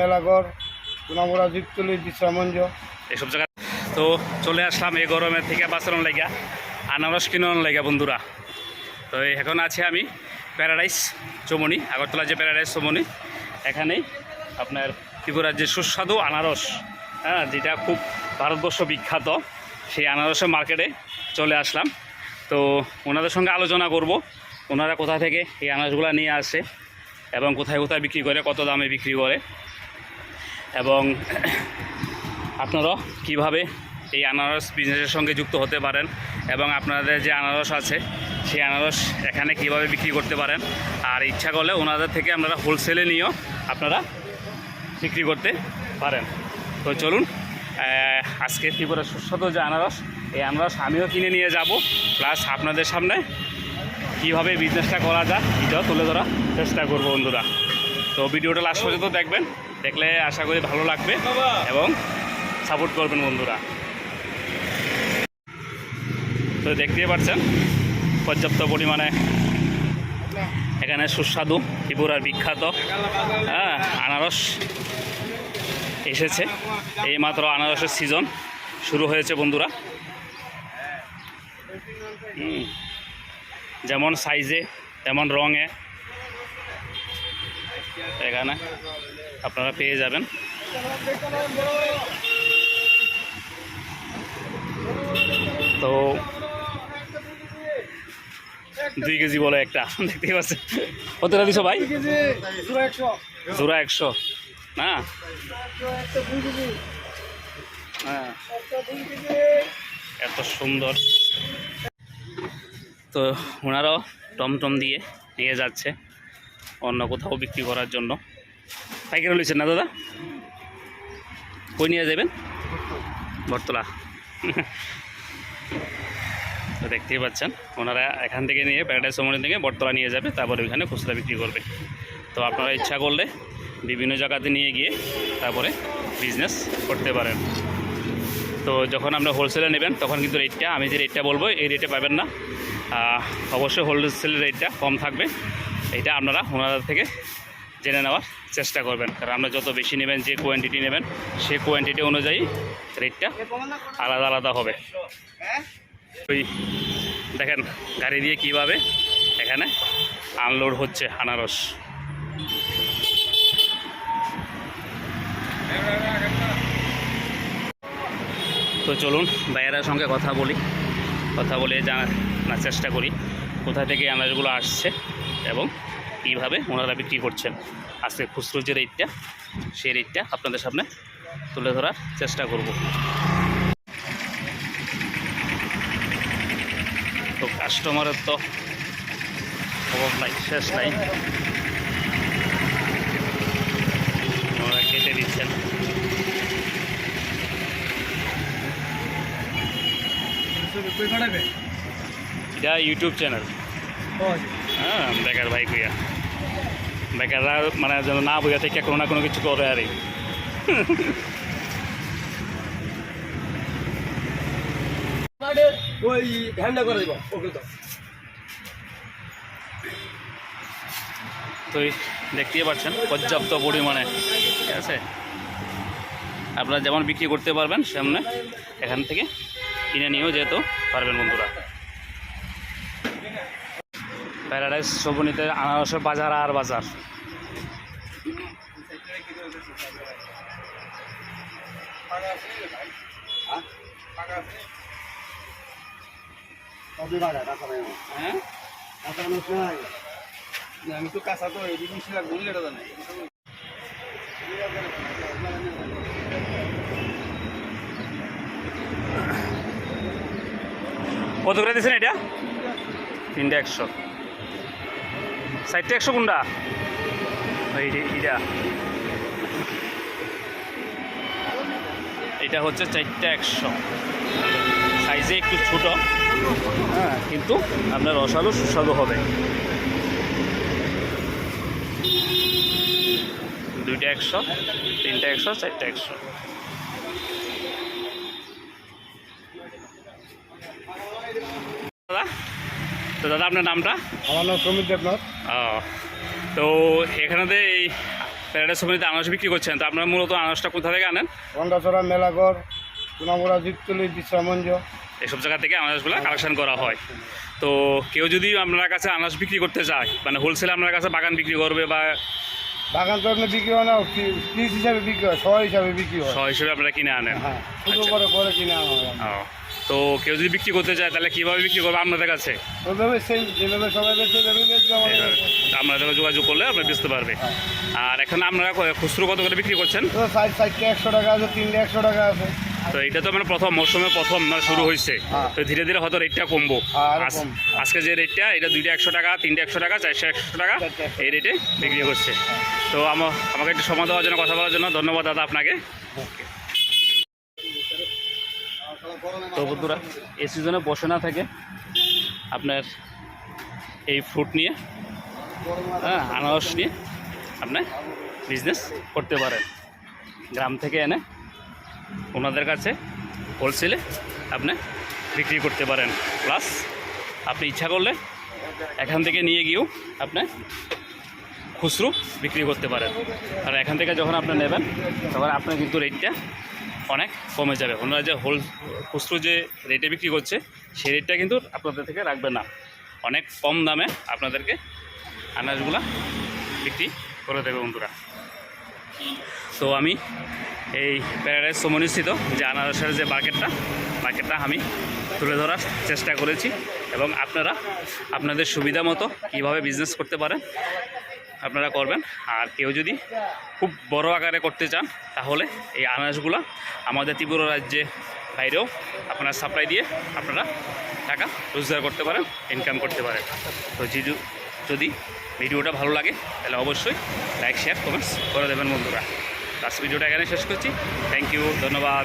মেলাঘর সোনামুড়া দ্বীপতলি বিশ্রামঞ্জ এসব জায়গা তো চলে আসলাম এই গরমের থেকে বাঁচানোর লেগা আনারস কিনানোর লেগা বন্ধুরা। তো এখন আছে আমি প্যারাডাইস চমনি, আগরতলা যে প্যারাডাইস চমনি। এখানেই আপনার ত্রিপুরার যে সুস্বাদু আনারস হ্যাঁ যেটা খুব ভারতবর্ষ বিখ্যাত, সেই আনারসের মার্কেটে চলে আসলাম। তো ওনাদের সঙ্গে আলোচনা করব, ওনারা কোথা থেকে এই আনারসগুলো নিয়ে আসে এবং কোথায় কোথায় বিক্রি করে, কত দামে বিক্রি করে। এবং আপনারা কীভাবে এই আনারস বিজনেসের সঙ্গে যুক্ত হতে পারেন এবং আপনাদের যে আনারস আছে, সেই আনারস এখানে কীভাবে বিক্রি করতে পারেন? আর ইচ্ছা করলে ওনাদের থেকে আপনারা হোলসেলে নিয়েও আপনারা বিক্রি করতে পারেন। তো চলুন আজকে ত্রিপুরা সুস্বাদু যে আনারস, এই আনারস আমিও কিনে নিয়ে যাব। প্লাস আপনাদের সামনে কীভাবে বিজনেসটা করা যায়, এটাও তুলে ধরার চেষ্টা করব বন্ধুরা। তো ভিডিওটা লাস্ট পর্যন্ত দেখবেন। দেখলে আশা করি ভালো লাগবে এবং সাপোর্ট করবেন বন্ধুরা। তো দেখতেই পাচ্ছেন, পর্যাপ্ত পরিমাণে এখানে সুস্বাদু ত্রিপুরার বিখ্যাত হ্যাঁ আনারস এসেছে। এইমাত্র আনারসের সিজন শুরু হয়েছে বন্ধুরা। যেমন সাইজে তেমন রঙে। এখানে আপনারা পেয়ে যাবেন। তো দুই কেজি বলে একটা দেখতে পাচ্ছেন। কতটা দিছো ভাই? জোড়া একশো, না? হ্যাঁ। এত সুন্দর। তো ওনারাও টমটম দিয়ে নিয়ে যাচ্ছে অন্য কোথাও বিক্রি করার জন্য। পাইকারি লইছেন না দাদা? কই নিয়ে যাবেন? বটতলা। তো দেখতেই পাচ্ছেন, ওনারা এখান থেকে নিয়ে প্যারাডাইস সময় থেকে বটতলা নিয়ে যাবে, তারপরে ওইখানে খুচরা বিক্রি করবে। তো আপনারা ইচ্ছা করলে বিভিন্ন জায়গাতে নিয়ে গিয়ে তারপরে বিজনেস করতে পারেন। তো যখন আপনারা হোলসেলে নেবেন, তখন কিন্তু রেটটা আমি যে রেটটা বলব, এই রেটে পাবেন না। অবশ্যই হোলসেল রেটটা কম থাকবে। এটা আপনারা ওনাদের থেকে জেনে নেওয়ার চেষ্টা করবেন। কারণ আপনারা যত বেশি নেবেন, যে কোয়ান্টিটি নেবেন সেই কোয়ান্টিটি অনুযায়ী রেটটা আলাদা আলাদা হবে। ওই দেখেন, গাড়ি দিয়ে কীভাবে এখানে আনলোড হচ্ছে আনারস। তো চলুন ভাইয়েরার সঙ্গে কথা বলি। কথা বলে জানার চেষ্টা করি। কোথা থেকে আনারসগুলো আসছে এবং কীভাবে ওনারা বিক্রি করছেন। আজকে খুচরো যে রেটটা সেই রেটটা আপনাদের সামনে তুলে ধরার চেষ্টা করব। তো কাস্টমারের তো অভাব নাই শেষ নাই। ওনারা কেটে দিচ্ছেন। এটা ইউটিউব চ্যানেল হ্যাঁ বেকার ভাই কুইয়া। বেকাররা মানে যেন না বুঝা থেকে কোনো না কোনো কিছু করে আর। ওই হ্যান্ডা করে দিব ওকে তো তো দেখতেই পাচ্ছেন পর্যাপ্ত পরিমাণে ঠিক আছে? আপনারা যেমন বিক্রি করতে পারবেন সামনে এখান থেকে কিনে নিয়েও যেহেতু পারবেন বন্ধুরা। প্যারাডাইস সবনীতে আনারসের বাজার আর বাজার কবে বাজা টাকা নাই হ্যাঁ টাকা নাই আমি তো কাঁচা তো লাগবে এটা জানি কত করে দিয়েছেন এটা? তিনটা একশো। ষাটটা একশো কোনটা? এটা হচ্ছে চারটা একশো। সাইজে একটু ছোট হ্যাঁ কিন্তু আপনার রসালো সুস্বাদু হবে। দুইটা একশো তিনটা একশো চারটা একশো। দাদা তো দাদা আপনার নামটা? আমার নাম সমীর দেবনাথ। ও তো এখানেতে এই প্যারাডাইস সমিতিতে আনারস বিক্রি করছেন তো আপনারা মূলত আনারসটা কোথা থেকে আনেন? গন্ডাছড়া মেলাঘর সোনামুড়া দ্বীপতলি বিশ্রামঞ্জ এসব জায়গা থেকে আনারসগুলো কালেকশন করা হয়। তো কেউ যদি আপনার কাছে আনারস বিক্রি করতে চায় মানে হোলসেলে আপনার কাছে বাগান বিক্রি করবে বা বাগান তো আপনি বিক্রি হয় না পিস হিসাবে বিক্রি হয় শহর হিসাবে বিক্রি হয়। শ হিসেবে আপনারা কিনে আনেন। হ্যাঁ। করে কিনে আনা হয়। তো কেউ যদি বিক্রি করতে চায় তাহলে কীভাবে বিক্রি করবে আপনাদের কাছে? ওইভাবে সেই যেভাবে সবাই বেঁচে আপনাদের যোগাযোগ করলে আপনারা বেচতে পারবে। আর এখন আপনারা খুচরো কত করে বিক্রি করছেন? একশো টাকা আছে তিনটে একশো টাকা আছে। তো এটা তো মানে প্রথম মৌসুমে প্রথম মানে শুরু হয়েছে। হ্যাঁ। তো ধীরে ধীরে হয়তো রেটটা কমবো। হ্যাঁ। আজকে যে রেটটা এটা দুইটা একশো টাকা তিনটে একশো টাকা চারশো একশো টাকা এই রেটে বিক্রি করছে। তো আমা- আমাকে একটু সময় দেওয়ার জন্য কথা বলার জন্য ধন্যবাদ দাদা আপনাকে। তো বন্ধুরা এই সিজনে বসে না থাকে আপনার এই ফ্রুট নিয়ে হ্যাঁ আনারস নিয়ে আপনি বিজনেস করতে পারেন। গ্রাম থেকে এনে ওনাদের কাছে হোলসেলে আপনি বিক্রি করতে পারেন। প্লাস আপনি ইচ্ছা করলে এখান থেকে নিয়ে গিয়েও আপনি খুচরো বিক্রি করতে পারেন। আর এখান থেকে যখন আপনি নেবেন, তখন আপনার কিন্তু রেটটা অনেক কমে যাবে। ওনারা যে হোল খুচরো যে রেটে বিক্রি করছে, সেই রেটটা কিন্তু আপনাদের থেকে রাখবে না। অনেক কম দামে আপনাদেরকে আনাজগুলা বিক্রি করে দেবে বন্ধুরা। তো আমি এই প্যারাডাইস সমনিস্থিত যে আনারসের যে মার্কেটটা মার্কেটটা আমি তুলে ধরার চেষ্টা করেছি এবং আপনারা আপনাদের সুবিধা মতো কীভাবে বিজনেস করতে পারেন আপনারা করবেন। আর কেউ যদি খুব বড় আকারে করতে চান, তাহলে এই আনারসগুলো আমাদের ত্রিপুরা রাজ্যে বাইরেও আপনারা সাপ্লাই দিয়ে আপনারা টাকা রোজগার করতে পারেন ইনকাম করতে পারেন। তো যদি ভিডিওটা ভালো লাগে, তাহলে অবশ্যই লাইক শেয়ার কমেন্টস করে দেবেন বন্ধুরা। আজকে ভিডিওটা এখানে শেষ করছি। থ্যাংক ইউ ধন্যবাদ।